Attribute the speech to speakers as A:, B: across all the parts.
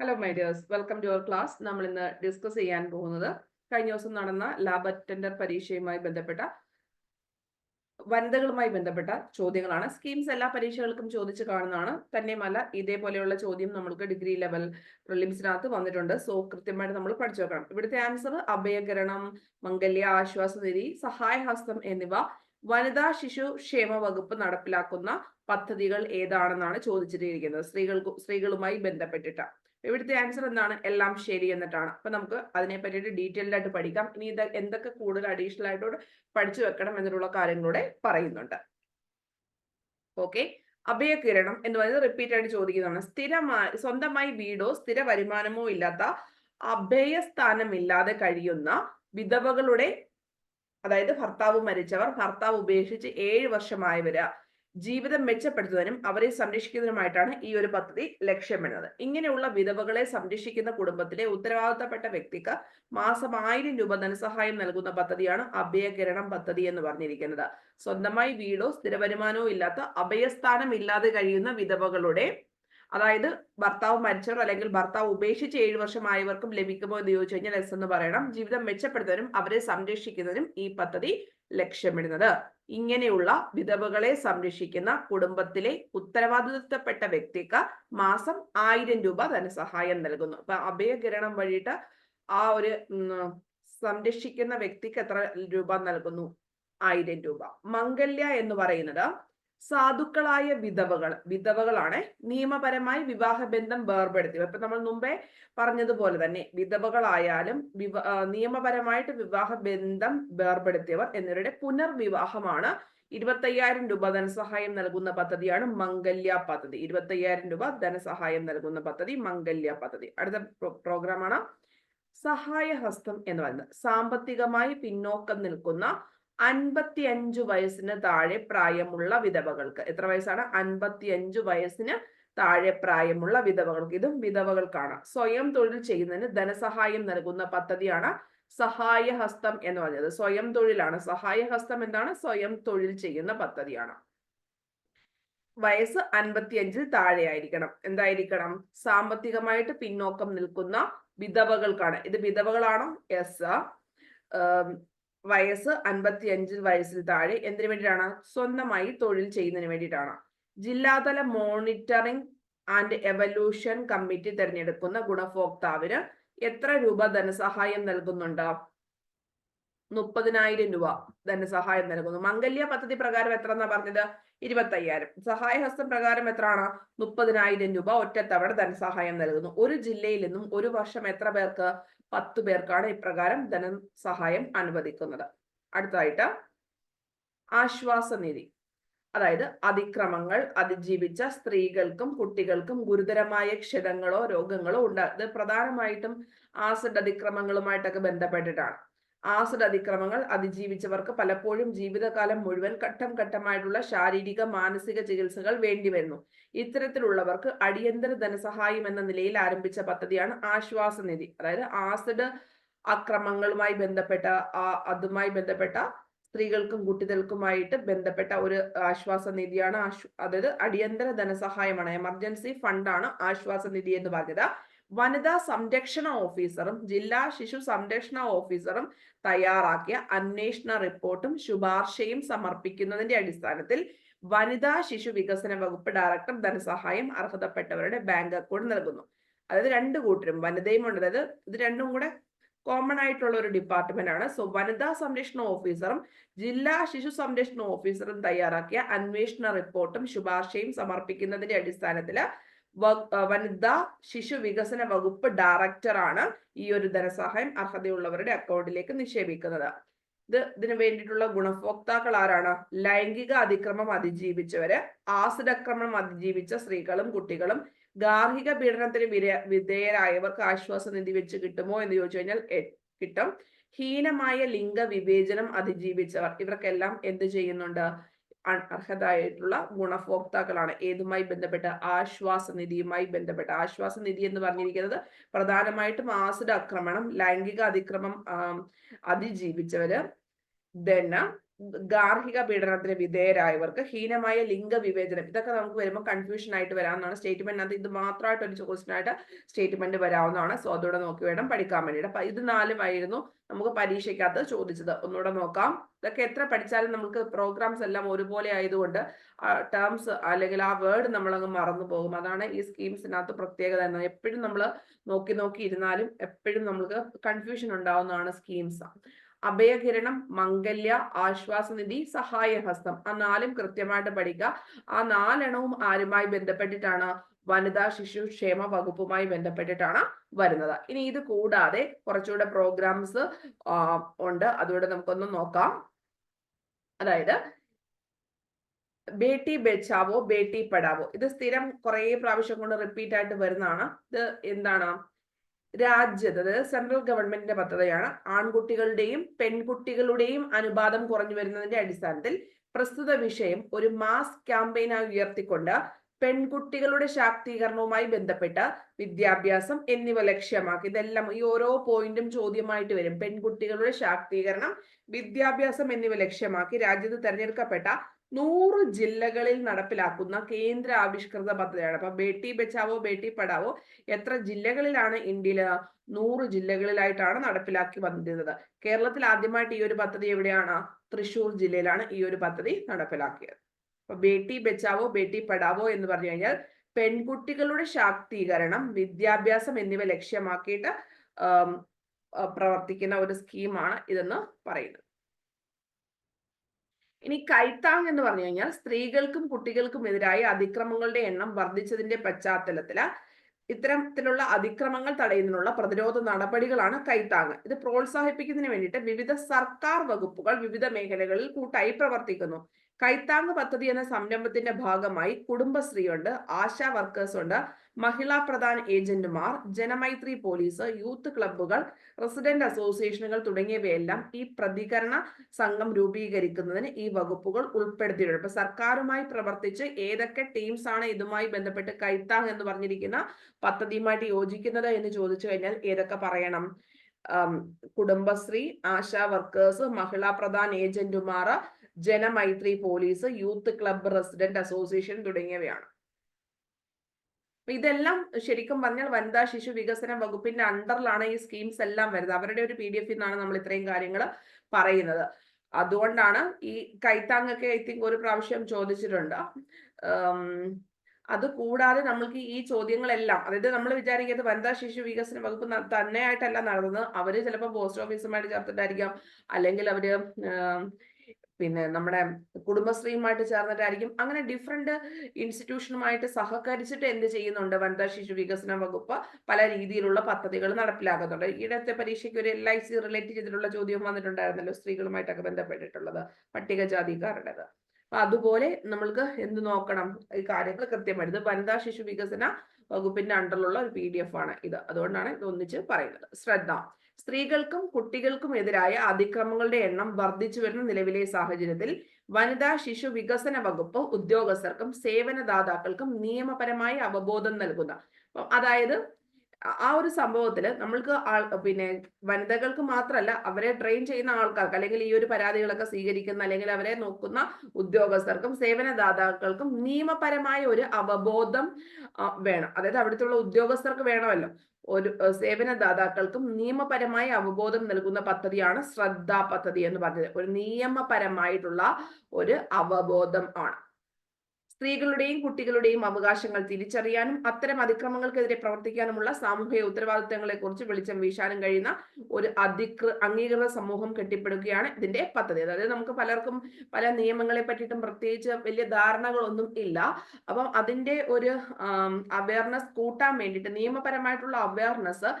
A: Hello my dears welcome to our class നമ്മൾ ഇന്ന് discuss ചെയ്യാൻ പോകുന്നത് കഴിഞ്ഞ ദിവസം നടന്ന ലാബ് അറ്റൻഡർ പരീക്ഷയുമായി ബന്ധപ്പെട്ട വനിതകളുമായി ബന്ധപ്പെട്ട ചോദ്യങ്ങളാണ്. സ്കീംസ് എല്ലാ പരീക്ഷകൾക്കും ചോദിച്ചു കാണുന്നതാണ്. തന്നെയുമല്ല ഇതേപോലെയുള്ള ചോദ്യം നമ്മൾക്ക് ഡിഗ്രി ലെവൽ പ്രിലിംസിനകത്ത് വന്നിട്ടുണ്ട്. സോ കൃത്യമായിട്ട് നമ്മൾ പഠിച്ചു വെക്കണം ഇവിടുത്തെ ആൻസർ അഭയകരണം മംഗല്യ ആശ്വാസനിധി സഹായഹസ്തം എന്നിവ വനിതാ ശിശു ക്ഷേമ വകുപ്പ് നടപ്പിലാക്കുന്ന പദ്ധതികൾ ഏതാണെന്നാണ് ചോദിച്ചിട്ടിരിക്കുന്നത് സ്ത്രീകൾക്ക് സ്ത്രീകളുമായി ബന്ധപ്പെട്ടിട്ട്. ഇവിടുത്തെ ആൻസർ എന്താണ്? എല്ലാം ശരി എന്നിട്ടാണ്. അപ്പൊ നമുക്ക് അതിനെ പറ്റിയിട്ട് ഡീറ്റെയിൽഡ് ആയിട്ട് പഠിക്കാം. ഇനി ഇത് എന്തൊക്കെ കൂടുതൽ അഡീഷണൽ ആയിട്ട് പഠിച്ചു വെക്കണം എന്നുള്ള കാര്യങ്ങളൂടെ പറയുന്നുണ്ട്. ഓക്കെ അഭയകിരണം എന്ന് പറയുന്നത് റിപ്പീറ്റ് ആയിട്ട് ചോദിക്കുന്നതാണ്. സ്ഥിരമായി സ്വന്തമായി വീടോ സ്ഥിര വരുമാനമോ ഇല്ലാത്ത അഭയസ്ഥാനമില്ലാതെ കഴിയുന്ന വിധവകളുടെ അതായത് ഭർത്താവ് മരിച്ചവർ ഭർത്താവ് ഉപേക്ഷിച്ച് ഏഴ് വർഷമായവര് ജീവിതം മെച്ചപ്പെടുത്തുന്നതിനും അവരെ സംരക്ഷിക്കുന്നതിനുമായിട്ടാണ് ഈ ഒരു പദ്ധതി ലക്ഷ്യമിടുന്നത്. ഇങ്ങനെയുള്ള വിധവകളെ സംരക്ഷിക്കുന്ന കുടുംബത്തിലെ ഉത്തരവാദിത്തപ്പെട്ട വ്യക്തിക്ക് മാസം ആയിരം രൂപ ധനസഹായം നൽകുന്ന പദ്ധതിയാണ് അഭയകിരണം പദ്ധതി എന്ന് പറഞ്ഞിരിക്കുന്നത്. സ്വന്തമായി വീടോ സ്ഥിര വരുമാനവും ഇല്ലാത്ത അഭയസ്ഥാനം ഇല്ലാതെ കഴിയുന്ന വിധവകളുടെ അതായത് ഭർത്താവ് മരിച്ചവർ അല്ലെങ്കിൽ ഭർത്താവ് ഉപേക്ഷിച്ച് ഏഴു വർഷമായവർക്കും ലഭിക്കുമോ എന്ന് ചോദിച്ചു കഴിഞ്ഞാൽ എസ് എന്ന് പറയണം. ജീവിതം മെച്ചപ്പെടുത്തുന്നതിനും അവരെ സംരക്ഷിക്കുന്നതിനും ഈ പദ്ധതി ലക്ഷ്യമിടുന്നത്. ഇങ്ങനെയുള്ള വിധവകളെ സംരക്ഷിക്കുന്ന കുടുംബത്തിലെ ഉത്തരവാദിത്വപ്പെട്ട വ്യക്തിക്ക് മാസം ആയിരം രൂപ ധനസഹായം നൽകുന്നു. അപ്പൊ അഭയകിരണം വഴിയിട്ട് ആ ഒരു സംരക്ഷിക്കുന്ന വ്യക്തിക്ക് എത്ര രൂപ നൽകുന്നു? ആയിരം രൂപ. മംഗല്യ എന്ന് പറയുന്നത് സാധുക്കളായ വിധവകൾ വിധവകളാണ് നിയമപരമായി വിവാഹബന്ധം വേർപെടുത്തിയവർ ഇപ്പൊ നമ്മൾ മുമ്പേ പറഞ്ഞതുപോലെ തന്നെ വിധവകളായാലും വിവ നിയമപരമായിട്ട് വിവാഹബന്ധം വേർപെടുത്തിയവർ എന്നിവരുടെ പുനർവിവാഹമാണ് ഇരുപത്തയ്യായിരം രൂപ ധനസഹായം നൽകുന്ന പദ്ധതിയാണ് മംഗല്യ പദ്ധതി. ഇരുപത്തയ്യായിരം രൂപ ധനസഹായം നൽകുന്ന പദ്ധതി മംഗല്യ പദ്ധതി. അടുത്ത പ്രോഗ്രാമാണ് സഹായഹസ്തം എന്ന് പറയുന്നത്. സാമ്പത്തികമായി പിന്നോക്കം നിൽക്കുന്ന അൻപത്തി അഞ്ചു വയസ്സിന് താഴെ പ്രായമുള്ള വിധവകൾക്ക്. എത്ര വയസ്സാണ്? അൻപത്തി അഞ്ചു വയസ്സിന് താഴെ പ്രായമുള്ള വിധവകൾക്ക്. ഇതും വിധവകൾക്കാണ്. സ്വയം തൊഴിൽ ചെയ്യുന്നതിന് ധനസഹായം നൽകുന്ന പദ്ധതിയാണ് സഹായഹസ്തം എന്ന് പറഞ്ഞത്. സ്വയം തൊഴിലാണ്. സഹായഹസ്തം എന്താണ്? സ്വയം തൊഴിൽ ചെയ്യുന്ന പദ്ധതിയാണ്. വയസ്സ് അൻപത്തിയഞ്ചിൽ താഴെ ആയിരിക്കണം എന്തായിരിക്കണം? സാമ്പത്തികമായിട്ട് പിന്നോക്കം നിൽക്കുന്ന വിധവകൾക്കാണ്. ഇത് വിധവകളാണോ? എസ് വയസ്സ് അൻപത്തി അഞ്ചിൽ വയസ്സിൽ താഴെ എന്തിനു വേണ്ടിയിട്ടാണ്? സ്വന്തമായി തൊഴിൽ ചെയ്യുന്നതിന് വേണ്ടിയിട്ടാണ്. ജില്ലാതല മോണിറ്ററിംഗ് ആൻഡ് എവല്യൂഷൻ കമ്മിറ്റി തിരഞ്ഞെടുക്കുന്ന ഗുണഭോക്താവിന് എത്ര രൂപ ധനസഹായം നൽകുന്നുണ്ട്? മുപ്പതിനായിരം രൂപ ധനസഹായം നൽകുന്നു. മംഗല്യ പദ്ധതി പ്രകാരം എത്ര എന്നാ പറഞ്ഞത്? ഇരുപത്തയ്യായിരം. സഹായഹസ്തം പ്രകാരം എത്രയാണ്? മുപ്പതിനായിരം രൂപ ഒറ്റത്തവണ ധനസഹായം നൽകുന്നു. ഒരു ജില്ലയിൽ നിന്നും ഒരു വർഷം എത്ര പേർക്ക് പത്ത് പേർക്കാണ് ഇപ്രകാരം ധനസഹായം അനുവദിക്കുന്നത്. അടുത്തതായിട്ട് ആശ്വാസനിധി. അതായത് അതിക്രമങ്ങൾ അതിജീവിച്ച സ്ത്രീകൾക്കും കുട്ടികൾക്കും ഗുരുതരമായ ക്ഷതങ്ങളോ രോഗങ്ങളോ ഉണ്ട് ഇത് പ്രധാനമായിട്ടും ആസിഡ് അതിക്രമങ്ങളുമായിട്ടൊക്കെ ബന്ധപ്പെട്ടിട്ടാണ്. ആസിഡ് അതിക്രമങ്ങൾ അതിജീവിച്ചവർക്ക് പലപ്പോഴും ജീവിതകാലം മുഴുവൻ ഘട്ടം ഘട്ടമായിട്ടുള്ള ശാരീരിക മാനസിക ചികിത്സകൾ വേണ്ടിവരുന്നു. ഇത്തരത്തിലുള്ളവർക്ക് അടിയന്തര ധനസഹായം എന്ന നിലയിൽ ആരംഭിച്ച പദ്ധതിയാണ് ആശ്വാസ നിധി അതായത് ആസിഡ് അക്രമങ്ങളുമായി ബന്ധപ്പെട്ട അതുമായി ബന്ധപ്പെട്ട സ്ത്രീകൾക്കും കുട്ടികൾക്കുമായിട്ട് ബന്ധപ്പെട്ട ഒരു ആശ്വാസ നിധിയാണ് അതായത് അടിയന്തര ധനസഹായമാണ്. എമർജൻസി ഫണ്ടാണ് ആശ്വാസ നിധി എന്ന് പറഞ്ഞത്. വനിതാ സംരക്ഷണ ഓഫീസറും ജില്ലാ ശിശു സംരക്ഷണ ഓഫീസറും തയ്യാറാക്കിയ അന്വേഷണ റിപ്പോർട്ടും ശുപാർശയും സമർപ്പിക്കുന്നതിന്റെ അടിസ്ഥാനത്തിൽ വനിതാ ശിശു വികസന വകുപ്പ് ഡയറക്ടർ ധനസഹായം അർഹതപ്പെട്ടവരുടെ ബാങ്ക് അക്കൗണ്ട് നൽകുന്നു. അതായത് രണ്ട് കൂട്ടരും വനിതയും ഉണ്ട്. അതായത് ഇത് രണ്ടും കൂടെ കോമൺ ആയിട്ടുള്ള ഒരു ഡിപ്പാർട്ട്മെന്റ് ആണ്. സോ വനിതാ സംരക്ഷണ ഓഫീസറും ജില്ലാ ശിശു സംരക്ഷണ ഓഫീസറും തയ്യാറാക്കിയ അന്വേഷണ റിപ്പോർട്ടും ശുപാർശയും സമർപ്പിക്കുന്നതിന്റെ അടിസ്ഥാനത്തിൽ വനിതാ ശിശു വികസന വകുപ്പ് ഡയറക്ടറാണ് ഈ ഒരു ധനസഹായം അർഹതയുള്ളവരുടെ അക്കൗണ്ടിലേക്ക് നിക്ഷേപിക്കുന്നത്. ഇത് ഇതിനു വേണ്ടിയിട്ടുള്ള ഗുണഭോക്താക്കൾ ആരാണ്? ലൈംഗിക അതിക്രമം അതിജീവിച്ചവര് ആസിഡ് അക്രമണം അതിജീവിച്ച സ്ത്രീകളും കുട്ടികളും ഗാർഹിക പീഡനത്തിന് വിര വിധേയരായവർക്ക് ആശ്വാസ നിധി വെച്ച് കിട്ടുമോ എന്ന് ചോദിച്ചു കഴിഞ്ഞാൽ കിട്ടും. ഹീനമായ ലിംഗ വിവേചനം അതിജീവിച്ചവർ ഇവർക്കെല്ലാം എന്ത് ചെയ്യുന്നുണ്ട്? അർഹതായിട്ടുള്ള ഗുണഭോക്താക്കളാണ്. ഏതുമായി ബന്ധപ്പെട്ട്? ആശ്വാസ നിധിയുമായി ബന്ധപ്പെട്ട്. ആശ്വാസ നിധി എന്ന് പറഞ്ഞിരിക്കുന്നത് പ്രധാനമായിട്ടും ആസിഡ് ആക്രമണം ലൈംഗിക അതിക്രമം അതിജീവിച്ചവര് ദെൻ ഗാർഹിക പീഡനത്തിന് വിധേയരായവർക്ക് ഹീനമായ ലിംഗ വിവേചനം ഇതൊക്കെ നമുക്ക് വരുമ്പോൾ കൺഫ്യൂഷൻ ആയിട്ട് വരാവുന്നതാണ്. സ്റ്റേറ്റ്മെന്റിനകത്ത് ഇത് മാത്രമായിട്ട് ഒരു ക്വസ്റ്റൻ ആയിട്ട് സ്റ്റേറ്റ്മെന്റ് വരാവുന്നതാണ്. സോ അതോടെ നോക്കി വേണം പഠിക്കാൻ വേണ്ടിയിട്ട്. അപ്പൊ ഇത് നാലുമായിരുന്നു നമുക്ക് പരീക്ഷയ്ക്കകത്ത് ചോദിച്ചത്. ഒന്നുകൂടെ നോക്കാം. ഇതൊക്കെ എത്ര പഠിച്ചാലും നമുക്ക് പ്രോഗ്രാംസ് എല്ലാം ഒരുപോലെ ആയതുകൊണ്ട് ടേംസ് അല്ലെങ്കിൽ ആ വേർഡ് നമ്മളങ്ങ് മറന്നു പോകും. അതാണ് ഈ സ്കീംസിനകത്ത് പ്രത്യേകത എന്ന്. എപ്പോഴും നമ്മൾ നോക്കി നോക്കി ഇരുന്നാലും എപ്പോഴും നമുക്ക് കൺഫ്യൂഷൻ ഉണ്ടാവുന്നതാണ് സ്കീംസ് അഭയകിരണം മംഗല്യ ആശ്വാസനിധി സഹായഹസ്തം. ആ നാലും കൃത്യമായിട്ട് പഠിക്കുക. ആ നാലെണ്ണവും ആരുമായി ബന്ധപ്പെട്ടിട്ടാണ് വനിതാ ശിശു ക്ഷേമ വകുപ്പുമായി ബന്ധപ്പെട്ടിട്ടാണ് വരുന്നത്. ഇനി ഇത് കൂടാതെ കുറച്ചുകൂടെ പ്രോഗ്രാംസ് ഉണ്ട്. അതുകൂടെ നമുക്കൊന്ന് നോക്കാം. അതായത് ബേട്ടി ബച്ചാവോ ബേട്ടി പെടാവോ ഇത് സ്ഥിരം കുറെ പ്രാവശ്യം കൊണ്ട് റിപ്പീറ്റ് ആയിട്ട് വരുന്നതാണ്. ഇത് എന്താണ്? രാജ്യത്ത് അതായത് സെൻട്രൽ ഗവൺമെന്റിന്റെ പദ്ധതിയാണ് ആൺകുട്ടികളുടെയും പെൺകുട്ടികളുടെയും അനുപാതം കുറഞ്ഞു വരുന്നതിന്റെ അടിസ്ഥാനത്തിൽ പ്രസ്തുത വിഷയം ഒരു മാസ് ക്യാമ്പയിനായി ഉയർത്തിക്കൊണ്ട് പെൺകുട്ടികളുടെ ശാക്തീകരണവുമായി ബന്ധപ്പെട്ട വിദ്യാഭ്യാസം എന്നിവ ലക്ഷ്യമാക്കി. ഇതെല്ലാം ഈ ഓരോ പോയിന്റും ചോദ്യമായിട്ട് വരും. പെൺകുട്ടികളുടെ ശാക്തീകരണം വിദ്യാഭ്യാസം എന്നിവ ലക്ഷ്യമാക്കി രാജ്യത്ത് തെരഞ്ഞെടുക്കപ്പെട്ട നൂറ് ജില്ലകളിൽ നടപ്പിലാക്കുന്ന കേന്ദ്ര ആവിഷ്കൃത പദ്ധതിയാണ്. അപ്പൊ ബേട്ടി ബച്ചാവോ ബേട്ടി പഠാവോ എത്ര ജില്ലകളിലാണ് ഇന്ത്യയിൽ നൂറ് ജില്ലകളിലായിട്ടാണ് നടപ്പിലാക്കി വന്നിരുന്നത്? കേരളത്തിൽ ആദ്യമായിട്ട് ഈ ഒരു പദ്ധതി എവിടെയാണ്? തൃശൂർ ജില്ലയിലാണ് ഈ ഒരു പദ്ധതി നടപ്പിലാക്കിയത്. അപ്പൊ ബേട്ടി ബച്ചാവോ ബേട്ടി പഠാവോ എന്ന് പറഞ്ഞു കഴിഞ്ഞാൽ പെൺകുട്ടികളുടെ ശാക്തീകരണം വിദ്യാഭ്യാസം എന്നിവ ലക്ഷ്യമാക്കിയിട്ട് പ്രവർത്തിക്കുന്ന ഒരു സ്കീമാണ് ഇതെന്ന് പറയുന്നത്. ഇനി കൈത്താങ് എന്ന് പറഞ്ഞു കഴിഞ്ഞാൽ സ്ത്രീകൾക്കും കുട്ടികൾക്കും എതിരായ അതിക്രമങ്ങളുടെ എണ്ണം വർദ്ധിച്ചതിന്റെ പശ്ചാത്തലത്തിൽ ഇത്തരത്തിലുള്ള അതിക്രമങ്ങൾ തടയുന്നതിനുള്ള പ്രതിരോധ നടപടികളാണ് കൈത്താങ്. ഇത് പ്രോത്സാഹിപ്പിക്കുന്നതിന് വേണ്ടിയിട്ട് വിവിധ സർക്കാർ വകുപ്പുകൾ വിവിധ മേഖലകളിൽ കൂട്ടായി പ്രവർത്തിക്കുന്നു. കൈത്താങ് പദ്ധതി എന്ന സംരംഭത്തിന്റെ ഭാഗമായി കുടുംബശ്രീ ഉണ്ട് ആശാ വർക്കേഴ്സ് ഉണ്ട് മഹിളാ പ്രധാന ഏജന്റുമാർ ജനമൈത്രി പോലീസ് യൂത്ത് ക്ലബ്ബുകൾ റെസിഡന്റ് അസോസിയേഷനുകൾ തുടങ്ങിയവയെല്ലാം ഈ പ്രതികരണ സംഘം രൂപീകരിക്കുന്നതിന് ഈ വകുപ്പുകൾ ഉൾപ്പെടുത്തിയിട്ടുണ്ട്. ഇപ്പൊ സർക്കാരുമായി പ്രവർത്തിച്ച് ഏതൊക്കെ ടീംസ് ആണ് ഇതുമായി ബന്ധപ്പെട്ട് കൈത്താങ് എന്ന് പറഞ്ഞിരിക്കുന്ന പദ്ധതിയുമായിട്ട് യോജിക്കുന്നത് എന്ന് ചോദിച്ചു കഴിഞ്ഞാൽ ഏതൊക്കെ പറയണം? കുടുംബശ്രീ ആശാ വർക്കേഴ്സ് മഹിളാ പ്രധാൻ ഏജന്റുമാർ Janamaithri police youth club resident association തുടങ്ങിയവയാണ്. ഇതെല്ലാം ശരിക്കും പറഞ്ഞാൽ വനിതാ ശിശു വികസന വകുപ്പിന്റെ അണ്ടറിലാണ് ഈ സ്കീംസ് എല്ലാം വരുന്നത്. അവരുടെ ഒരു പി ഡി എഫിൽ നിന്നാണ് നമ്മൾ ഇത്രയും കാര്യങ്ങൾ പറയുന്നത്. അതുകൊണ്ടാണ് ഈ കൈത്താങ്ങൊക്കെ ഐ തിങ്ക് ഒരു പ്രാവശ്യം ചോദിച്ചിട്ടുണ്ട്. അത് കൂടാതെ നമ്മൾക്ക് ഈ ചോദ്യങ്ങളെല്ലാം അതായത് നമ്മൾ വിചാരിക്കുന്നത് വനിതാ ശിശു വികസന വകുപ്പ് തന്നെയായിട്ടല്ല നടന്നത്. അവർ ചിലപ്പോൾ പോസ്റ്റ് ഓഫീസുമായിട്ട് ചേർത്തിട്ടായിരിക്കാം. അല്ലെങ്കിൽ അവർ പിന്നെ നമ്മുടെ കുടുംബശ്രീയുമായിട്ട് ചേർന്നിട്ടായിരിക്കും. അങ്ങനെ ഡിഫറെന്റ് ഇൻസ്റ്റിറ്റ്യൂഷനുമായിട്ട് സഹകരിച്ചിട്ട് എന്ത് ചെയ്യുന്നുണ്ട്? വനിതാ ശിശു വികസന വകുപ്പ് പല രീതിയിലുള്ള പദ്ധതികൾ നടപ്പിലാക്കുന്നുണ്ട്. ഈയിടത്തെ പരീക്ഷയ്ക്ക് ഒരു എൽ ഐ സി റിലേറ്റ് ചെയ്തിട്ടുള്ള ചോദ്യം വന്നിട്ടുണ്ടായിരുന്നല്ലോ സ്ത്രീകളുമായിട്ടൊക്കെ ബന്ധപ്പെട്ടിട്ടുള്ളത് പട്ടികജാതിക്കാരുടേത്. അപ്പൊ അതുപോലെ നമ്മൾക്ക് എന്ത് നോക്കണം? ഈ കാര്യങ്ങൾ കൃത്യമായിട്ട്. വനിതാ ശിശു വികസന വകുപ്പിന്റെ അണ്ടറിലുള്ള ഒരു പി ഡി എഫ് ആണ് ഇത്. അതുകൊണ്ടാണ് ഇത് ഒന്നിച്ച് പറയുന്നത്. ശ്രദ്ധ. സ്ത്രീകൾക്കും കുട്ടികൾക്കും എതിരായ അതിക്രമങ്ങളുടെ എണ്ണം വർദ്ധിച്ചു വരുന്ന നിലവിലെ സാഹചര്യത്തിൽ വനിതാ ശിശു വികസന വകുപ്പ് ഉദ്യോഗസ്ഥർക്കും സേവനദാതാക്കൾക്കും നിയമപരമായ അവബോധം നൽകുന്ന അതായത് ആ ഒരു സംഭവത്തിൽ നമ്മൾക്ക് പിന്നെ വനിതകൾക്ക് മാത്രമല്ല അവരെ ട്രെയിൻ ചെയ്യുന്ന ആൾക്കാർക്ക് അല്ലെങ്കിൽ ഈ ഒരു പരാതികളൊക്കെ സ്വീകരിക്കുന്ന അല്ലെങ്കിൽ അവരെ നോക്കുന്ന ഉദ്യോഗസ്ഥർക്കും സേവനദാതാക്കൾക്കും നിയമപരമായ ഒരു അവബോധം വേണം. അതായത് അവിടുത്തെ ഉദ്യോഗസ്ഥർക്ക് വേണമല്ലോ. ഒരു സേവനദാതാക്കൾക്കും നിയമപരമായ അവബോധം നൽകുന്ന പദ്ധതിയാണ് ശ്രദ്ധാ പദ്ധതി എന്ന് പറഞ്ഞത്. ഒരു നിയമപരമായിട്ടുള്ള ഒരു അവബോധം ആണ്. സ്ത്രീകളുടെയും കുട്ടികളുടെയും അവകാശങ്ങൾ തിരിച്ചറിയാനും അത്തരം അതിക്രമങ്ങൾക്കെതിരെ പ്രവർത്തിക്കാനുമുള്ള സാമൂഹിക ഉത്തരവാദിത്തങ്ങളെ കുറിച്ച് വെളിച്ചം വീശാനും കഴിയുന്ന ഒരു അധികൃ അംഗീകൃത സമൂഹം കെട്ടിപ്പടുക്കുകയാണ് ഇതിന്റെ പദ്ധതി. അതായത് നമുക്ക് പലർക്കും പല നിയമങ്ങളെ പറ്റിയിട്ടും പ്രത്യേകിച്ച് വലിയ ധാരണകളൊന്നും ഇല്ല. അപ്പം അതിന്റെ ഒരു അവയർനെസ് കൂട്ടാൻ വേണ്ടിയിട്ട് നിയമപരമായിട്ടുള്ള അവയർനെസ്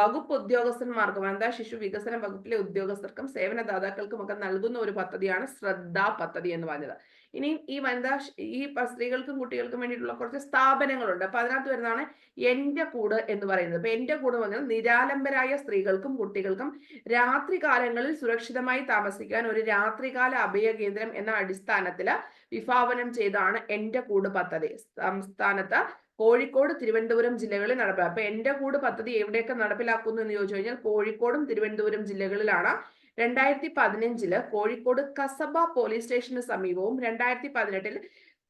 A: വകുപ്പ് ഉദ്യോഗസ്ഥന്മാർക്കും വനിതാ ശിശു വികസന വകുപ്പിലെ ഉദ്യോഗസ്ഥർക്കും സേവനദാതാക്കൾക്കും ഒക്കെ നൽകുന്ന ഒരു പദ്ധതിയാണ് ശ്രദ്ധാ പദ്ധതി എന്ന് പറഞ്ഞത്. ഇനി ഈ വനിതാ ഈ സ്ത്രീകൾക്കും കുട്ടികൾക്കും വേണ്ടിയിട്ടുള്ള കുറച്ച് സ്ഥാപനങ്ങളുണ്ട്. അപ്പൊ അതിനകത്ത് വരുന്നതാണ് എന്റെ കൂട് എന്ന് പറയുന്നത്. അപ്പൊ എന്റെ കൂട് പറഞ്ഞാൽ നിരാലംബരായ സ്ത്രീകൾക്കും കുട്ടികൾക്കും രാത്രികാലങ്ങളിൽ സുരക്ഷിതമായി താമസിക്കാൻ ഒരു രാത്രികാല അഭയ കേന്ദ്രം എന്ന അടിസ്ഥാനത്തിൽ വിഭാവനം ചെയ്താണ് എന്റെ കൂട് പദ്ധതി. സംസ്ഥാനത്ത് കോഴിക്കോട് തിരുവനന്തപുരം ജില്ലകളിൽ നടപ്പിലാക്കും അപ്പൊ എന്റെ കൂട് പദ്ധതി എവിടെയൊക്കെ നടപ്പിലാക്കുന്നു എന്ന് ചോദിച്ചു കഴിഞ്ഞാൽ കോഴിക്കോടും തിരുവനന്തപുരം ജില്ലകളിലാണ് രണ്ടായിരത്തി പതിനഞ്ചിൽ കോഴിക്കോട് കസബ പോലീസ് സ്റ്റേഷന് സമീപവും രണ്ടായിരത്തി പതിനെട്ടിൽ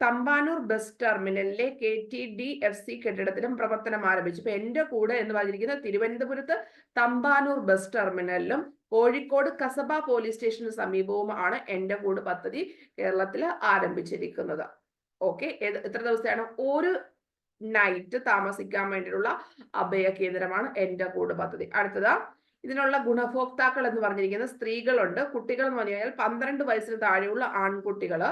A: തമ്പാനൂർ ബസ് ടെർമിനലിലെ K T D F C കെട്ടിടത്തിലും പ്രവർത്തനം ആരംഭിച്ചു. ഇപ്പൊ എന്റെ കൂടെ എന്ന് പറഞ്ഞിരിക്കുന്നത് തിരുവനന്തപുരത്ത് തമ്പാനൂർ ബസ് ടെർമിനലിലും കോഴിക്കോട് കസബ പോലീസ് സ്റ്റേഷന് സമീപവുമാണ് എന്റെ കൂട് പദ്ധതി കേരളത്തിൽ ആരംഭിച്ചിരിക്കുന്നത്. ഓക്കെ എത്ര ദിവസമാണ് ഒരു നൈറ്റ് താമസിക്കാൻ വേണ്ടിയിട്ടുള്ള അഭയ കേന്ദ്രമാണ് എന്റെ കൂട് പദ്ധതി. അടുത്തത് ഇതിനുള്ള ഗുണഭോക്താക്കൾ എന്ന് പറഞ്ഞിരിക്കുന്നത് സ്ത്രീകളുണ്ട്. കുട്ടികൾ എന്ന് പറഞ്ഞു കഴിഞ്ഞാൽ പന്ത്രണ്ട് വയസ്സിന് താഴെയുള്ള ആൺകുട്ടികൾ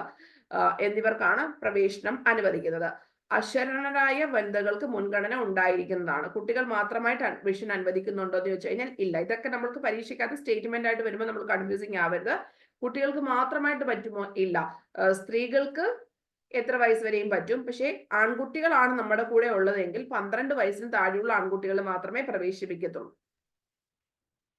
A: എന്നിവർക്കാണ് പ്രവേശനം അനുവദിക്കുന്നത്. അശരണരായ വനിതകൾക്ക് മുൻഗണന ഉണ്ടായിരിക്കുന്നതാണ്. കുട്ടികൾ മാത്രമായിട്ട് അഡ്മിഷൻ അനുവദിക്കുന്നുണ്ടോ എന്ന് ചോദിച്ചു കഴിഞ്ഞാൽ ഇല്ല. ഇതൊക്കെ നമ്മൾക്ക് പരീക്ഷയ്ക്കകത്ത് സ്റ്റേറ്റ്മെന്റ് ആയിട്ട് വരുമ്പോൾ നമ്മൾ കൺഫ്യൂസിങ് ആവരുത്. കുട്ടികൾക്ക് മാത്രമായിട്ട് പറ്റുമോ? ഇല്ല. സ്ത്രീകൾക്ക് എത്ര വയസ്സ് വരെയും പറ്റും. പക്ഷേ ആൺകുട്ടികളാണ് നമ്മുടെ കൂടെ ഉള്ളതെങ്കിൽ പന്ത്രണ്ട് വയസ്സിന് താഴെയുള്ള ആൺകുട്ടികൾ മാത്രമേ പ്രവേശിപ്പിക്കത്തുള്ളൂ.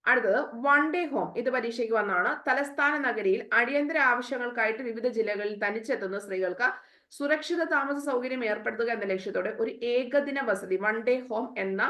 A: അടുത്തത് വൺ ഡേ ഹോം ഇത് പരീക്ഷയ്ക്ക് വന്നാണ് തലസ്ഥാന നഗരിയിൽ അടിയന്തര ആവശ്യങ്ങൾക്കായിട്ട് വിവിധ ജില്ലകളിൽ തനിച്ചെത്തുന്ന സ്ത്രീകൾക്ക് സുരക്ഷിത താമസ സൗകര്യം ഏർപ്പെടുത്തുക എന്ന ലക്ഷ്യത്തോടെ ഒരു ഏകദിന വസതി വൺ ഡേ ഹോം എന്ന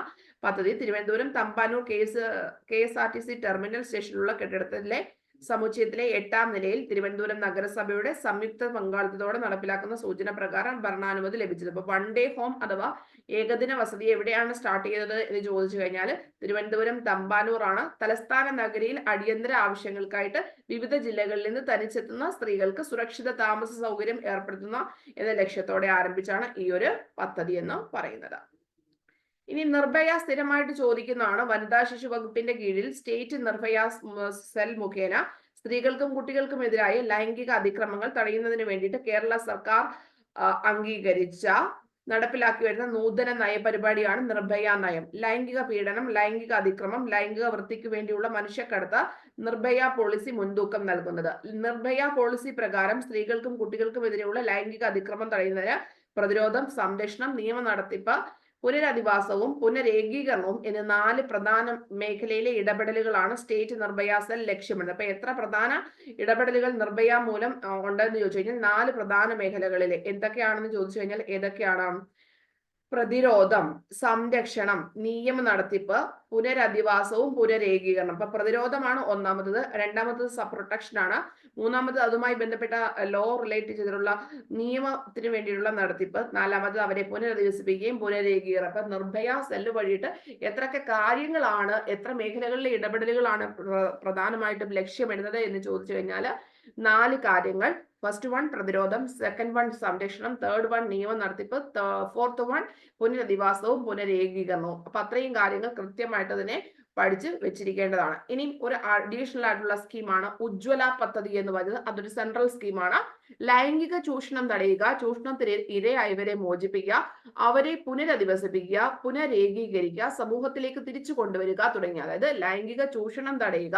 A: പദ്ധതി Thiruvananthapuram Thampanoor K S K S R T C terminal സ്റ്റേഷനിലുള്ള കെട്ടിടത്തിലെ സമുച്ചയത്തിലെ എട്ടാം നിലയിൽ തിരുവനന്തപുരം നഗരസഭയുടെ സംയുക്ത പങ്കാളിത്തത്തോടെ നടപ്പിലാക്കുന്ന സൂചന പ്രകാരം ഭരണാനുമതി ലഭിച്ചത് അപ്പൊ വൺ ഡേ ഹോം അഥവാ ഏകദിന വസതി എവിടെയാണ് സ്റ്റാർട്ട് ചെയ്തത് എന്ന് ചോദിച്ചു കഴിഞ്ഞാൽ തിരുവനന്തപുരം തമ്പാനൂർ ആണ് തലസ്ഥാന നഗരിയിൽ അടിയന്തര ആവശ്യങ്ങൾക്കായിട്ട് വിവിധ ജില്ലകളിൽ നിന്ന് തനിച്ചെത്തുന്ന സ്ത്രീകൾക്ക് സുരക്ഷിത താമസ സൗകര്യം ഏർപ്പെടുത്തുന്ന എന്ന ലക്ഷ്യത്തോടെ ആരംഭിച്ചാണ് ഈ ഒരു പദ്ധതി എന്ന് പറയുന്നത്. ഇനി നിർഭയ സ്ഥിരമായിട്ട് ചോദിക്കുന്നതാണ് വനിതാ ശിശു വകുപ്പിന്റെ കീഴിൽ സ്റ്റേറ്റ് നിർഭയ സെൽ മുഖേന സ്ത്രീകൾക്കും കുട്ടികൾക്കും എതിരായ ലൈംഗിക അതിക്രമങ്ങൾ തടയുന്നതിന് വേണ്ടിയിട്ട് കേരള സർക്കാർ അംഗീകരിച്ച നടപ്പിലാക്കി വരുന്ന നൂതന നയപരിപാടിയാണ് നിർഭയ നയം. ലൈംഗിക പീഡനം ലൈംഗിക അതിക്രമം ലൈംഗിക വൃത്തിക്ക് വേണ്ടിയുള്ള മനുഷ്യക്കടത്ത് നിർഭയ പോളിസി മുൻതൂക്കം നൽകുന്നത്. നിർഭയ പോളിസി പ്രകാരം സ്ത്രീകൾക്കും കുട്ടികൾക്കും എതിരെയുള്ള ലൈംഗിക അതിക്രമം തടയുന്നതിന് പ്രതിരോധം സംരക്ഷണം നിയമ നടത്തിപ്പ് പുനരധിവാസവും പുനരേകീകരണവും എന്ന നാല് പ്രധാന മേഖലയിലെ ഇടപെടലുകളാണ് സ്റ്റേറ്റ് നിർഭയ സെൽ ലക്ഷ്യമിടുന്നത്. അപ്പൊ എത്ര പ്രധാന ഇടപെടലുകൾ നിർഭയ മൂലം ഉണ്ടെന്ന് ചോദിച്ചു കഴിഞ്ഞാൽ നാല് പ്രധാന മേഖലകളിലെ എന്തൊക്കെയാണെന്ന് ചോദിച്ചു കഴിഞ്ഞാൽ ഏതൊക്കെയാണ്? പ്രതിരോധം സംരക്ഷണം നിയമ നടത്തിപ്പ് പുനരധിവാസവും പുനരേകീകരണം. അപ്പൊ പ്രതിരോധമാണ് ഒന്നാമത്തത്. രണ്ടാമത്തത് സബ് പ്രൊട്ടക്ഷൻ ആണ്. മൂന്നാമത് അതുമായി ബന്ധപ്പെട്ട ലോ റിലേറ്റ് ചെയ്തിട്ടുള്ള നിയമത്തിന് വേണ്ടിയിട്ടുള്ള നടത്തിപ്പ്. നാലാമത് അവരെ പുനരധിവസിപ്പിക്കുകയും പുനരേകീകരണം. അപ്പൊ നിർഭയ സെല്ല് വഴിയിട്ട് എത്രയൊക്കെ കാര്യങ്ങളാണ് എത്ര മേഖലകളിലെ ഇടപെടലുകളാണ് പ്രധാനമായിട്ടും ലക്ഷ്യമിടുന്നത് എന്ന് ചോദിച്ചു കഴിഞ്ഞാൽ നാല് കാര്യങ്ങൾ. ഫസ്റ്റ് വൺ പ്രതിരോധം. സെക്കൻഡ് വൺ സംരക്ഷണം. തേർഡ് വൺ നിയമ നടത്തിപ്പ്. ഫോർത്ത് വൺ പുനരധിവാസവും പുനരേകീകരണവും. അപ്പൊ അത്രയും കാര്യങ്ങൾ കൃത്യമായിട്ട് അതിനെ പഠിച്ച് വെച്ചിരിക്കേണ്ടതാണ്. ഇനി ഒരു അഡീഷണൽ ആയിട്ടുള്ള സ്കീമാണ് ഉജ്ജ്വല പദ്ധതി എന്ന് പറയുന്നത്. അതൊരു സെൻട്രൽ സ്കീമാണ് ലൈംഗിക ചൂഷണം തടയുക ചൂഷണത്തിന് ഇരയായവരെ മോചിപ്പിക്കുക അവരെ പുനരധിവസിപ്പിക്കുക പുനരേകീകരിക്കുക സമൂഹത്തിലേക്ക് തിരിച്ചു കൊണ്ടുവരിക തുടങ്ങിയ അതായത് ലൈംഗിക ചൂഷണം തടയുക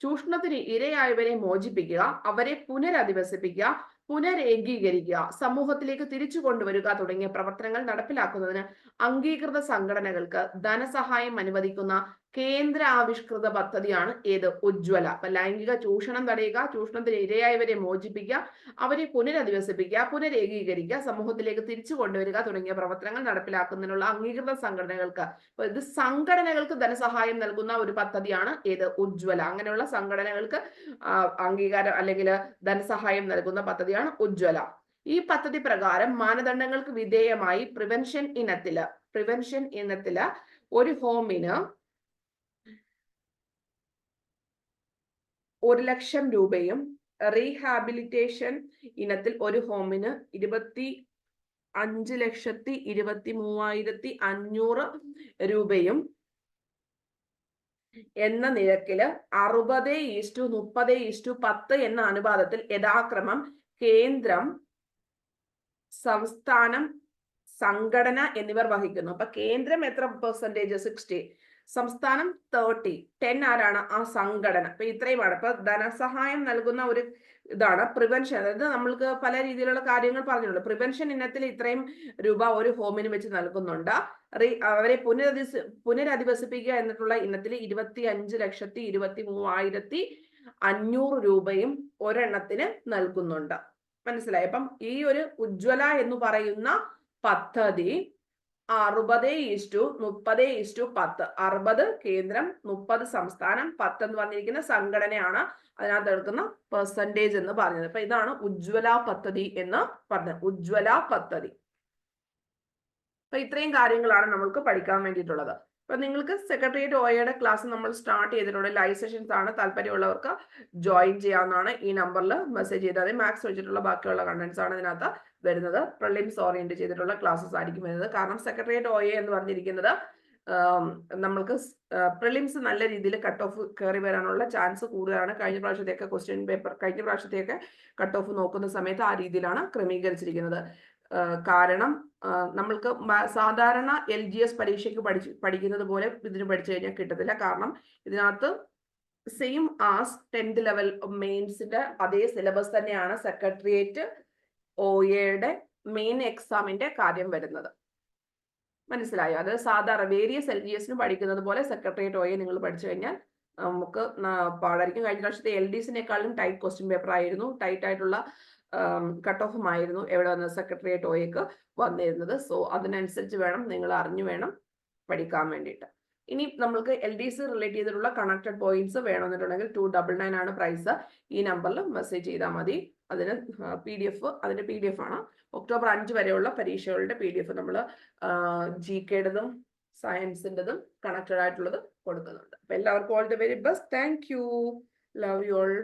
A: ചൂഷണത്തിന് ഇരയായവരെ മോചിപ്പിക്കുക അവരെ പുനരധിവസിപ്പിക്കുക പുനരേകീകരിക്കുക സമൂഹത്തിലേക്ക് തിരിച്ചു കൊണ്ടുവരിക തുടങ്ങിയ പ്രവർത്തനങ്ങൾ നടപ്പിലാക്കുന്നതിന് അംഗീകൃത സംഘടനകൾക്ക് ധനസഹായം അനുവദിക്കുന്ന കേന്ദ്ര ആവിഷ്കൃത പദ്ധതിയാണ് ഏത്? ഉജ്ജ്വല. അപ്പൊ ലൈംഗിക ചൂഷണം തടയുക ചൂഷണത്തിന് ഇരയായവരെ മോചിപ്പിക്കുക അവരെ പുനരധിവസിപ്പിക്കുക പുനരേകീകരിക്കുക സമൂഹത്തിലേക്ക് തിരിച്ചു കൊണ്ടുവരിക തുടങ്ങിയ പ്രവർത്തനങ്ങൾ നടപ്പിലാക്കുന്നതിനുള്ള അംഗീകൃത സംഘടനകൾക്ക്. ഇത് സംഘടനകൾക്ക് ധനസഹായം നൽകുന്ന ഒരു പദ്ധതിയാണ് ഏത്? ഉജ്ജ്വല. അങ്ങനെയുള്ള സംഘടനകൾക്ക് അംഗീകാരം അല്ലെങ്കിൽ ധനസഹായം നൽകുന്ന പദ്ധതിയാണ് ഉജ്ജ്വല. ഈ പദ്ധതി പ്രകാരം മാനദണ്ഡങ്ങൾക്ക് വിധേയമായി പ്രിവെൻഷൻ ഇനത്തിൽ പ്രിവെൻഷൻ ഇനത്തിൽ ഒരു ഹോമിന് ഒരു ലക്ഷം രൂപയും റീഹാബിലിറ്റേഷൻ ഇനത്തിൽ ഒരു ഹോമിന് ഇരുപത്തി അഞ്ച് ലക്ഷത്തി ഇരുപത്തി മൂവായിരത്തി അഞ്ഞൂറ് രൂപയും എന്ന നിരക്കിൽ അറുപത് ഈസ്റ്റു മുപ്പത് ഈസ്റ്റു പത്ത് എന്ന അനുപാതത്തിൽ യഥാക്രമം കേന്ദ്രം സംസ്ഥാനം സംഘടന എന്നിവർ വഹിക്കുന്നു. അപ്പൊ കേന്ദ്രം എത്ര പെർസെന്റേജ് സിക്സ്റ്റി സംസ്ഥാനം തേർട്ടി ടെൻ ആരാണ് ആ സംഘടന? അപ്പൊ ഇത്രയുമാണ് ഇപ്പൊ ധനസഹായം നൽകുന്ന ഒരു ഇതാണ് പ്രിവെൻഷൻ അതായത് നമ്മൾക്ക് പല രീതിയിലുള്ള കാര്യങ്ങൾ പറഞ്ഞിട്ടുണ്ട്. പ്രിവെൻഷൻ ഇനത്തിൽ ഇത്രയും രൂപ ഒരു ഹോമിന് വെച്ച് നൽകുന്നുണ്ട്. അവരെ പുനരധിസ് പുനരധിവസിപ്പിക്കുക എന്നിട്ടുള്ള ഇനത്തിൽ ഇരുപത്തി അഞ്ച് ലക്ഷത്തി ഇരുപത്തി മൂവായിരത്തി അഞ്ഞൂറ് രൂപയും ഒരെണ്ണത്തിന് നൽകുന്നുണ്ട്. മനസ്സിലായി? അപ്പം ഈ ഒരു ഉജ്ജ്വല എന്ന് പറയുന്ന പദ്ധതി അറുപത് ഇസ്റ്റു മുപ്പത് ഇസ്റ്റു പത്ത്. അറുപത് കേന്ദ്രം മുപ്പത് സംസ്ഥാനം പത്ത് എന്ന് പറഞ്ഞിരിക്കുന്ന സംഘടനയാണ് അതിനകത്ത് എടുക്കുന്ന പെർസെന്റേജ് എന്ന് പറഞ്ഞത്. അപ്പൊ ഇതാണ് ഉജ്ജ്വല പദ്ധതി എന്ന് പറഞ്ഞത്. ഉജ്ജ്വല പദ്ധതി. അപ്പൊ ഇത്രയും കാര്യങ്ങളാണ് നമ്മൾക്ക് പഠിക്കാൻ വേണ്ടിയിട്ടുള്ളത്. അപ്പൊ നിങ്ങൾക്ക് സെക്രട്ടേറിയറ്റ് ഒയുടെ ക്ലാസ് നമ്മൾ സ്റ്റാർട്ട് ചെയ്തിട്ടുണ്ട്. ലൈവ് സെഷൻസ് ആണ് താല്പര്യമുള്ളവർക്ക് ജോയിൻ ചെയ്യാവുന്നതാണ്. ഈ നമ്പറിൽ മെസ്സേജ് ചെയ്താൽ മതി. മാത്സ് വെച്ചിട്ടുള്ള ബാക്കിയുള്ള കണ്ടന്റ്സ് ആണ് ഇതിനകത്ത് വരുന്നത്. പ്രിലിംസ് ഓറിയന്റ് ചെയ്തിട്ടുള്ള ക്ലാസ്സസ് ആയിരിക്കും വരുന്നത്. കാരണം സെക്രട്ടേറിയറ്റ് ഒ എന്ന് പറഞ്ഞിരിക്കുന്നത് നമ്മൾക്ക് പ്രിലിംസ് നല്ല രീതിയിൽ കട്ട് ഓഫ് കയറി വരാനുള്ള ചാൻസ് കൂടുതലാണ്. കഴിഞ്ഞ പ്രാവശ്യത്തെയൊക്കെ ക്വസ്റ്റ്യൻ പേപ്പർ കഴിഞ്ഞ പ്രാവശ്യത്തെയൊക്കെ കട്ട് ഓഫ് നോക്കുന്ന സമയത്ത് ആ രീതിയിലാണ് ക്രമീകരിച്ചിരിക്കുന്നത്. കാരണം നമ്മൾക്ക് സാധാരണ എൽ ജി എസ് പരീക്ഷയ്ക്ക് പഠിച്ച് പഠിക്കുന്നത് പോലെ ഇതിന് പഠിച്ചു കഴിഞ്ഞാൽ കിട്ടത്തില്ല. കാരണം ഇതിനകത്ത് സെയിം ആസ് ടെൻത്ത് ലെവൽ മെയിൻസിന്റെ അതേ സിലബസ് തന്നെയാണ് സെക്രട്ടേറിയറ്റ് ഒ എയുടെ മെയിൻ എക്സാമിന്റെ കാര്യം വരുന്നത്. മനസ്സിലായോ? അത് സാധാരണ വേരിയസ് എൽ ജി എസിന് പഠിക്കുന്നത് പോലെ സെക്രട്ടേറിയറ്റ് ഒ എ നിങ്ങൾ പഠിച്ചു കഴിഞ്ഞാൽ നമുക്ക് പാടായിരിക്കും. കഴിഞ്ഞ പ്രാവശ്യത്തെ എൽ ഡി സിനേക്കാളും ടൈറ്റ് ക്വസ്റ്റ്യൻ പേപ്പർ ആയിരുന്നു. ടൈറ്റ് ആയിട്ടുള്ള കട്ട് ഓഫും ആയിരുന്നു എവിടെ വന്ന സെക്രട്ടേറിയറ്റ് ഒ വന്നിരുന്നത്. സോ അതിനനുസരിച്ച് വേണം നിങ്ങൾ അറിഞ്ഞു വേണം പഠിക്കാൻ വേണ്ടിയിട്ട്. ഇനി നമ്മൾക്ക് എൽ ഡി സി റിലേറ്റ് ചെയ്തിട്ടുള്ള കണക്റ്റഡ് പോയിന്റ്സ് വേണമെന്നുണ്ടെങ്കിൽ ടു ഡബിൾ നയൻ ആണ് പ്രൈസ്. ഈ നമ്പറിൽ മെസ്സേജ് ചെയ്താൽ മതി. അതിന് പി ഡി എഫ് അതിന്റെ പി ഡി എഫ് ആണ്. ഒക്ടോബർ അഞ്ച് വരെയുള്ള പരീക്ഷകളുടെ പി ഡി എഫ് നമ്മൾ ജി കെയുടേതും സയൻസിന്റെതും കണക്റ്റഡ് ആയിട്ടുള്ളത് കൊടുക്കുന്നുണ്ട്. അപ്പൊ എല്ലാവർക്കും all the very best. Thank you. Love you all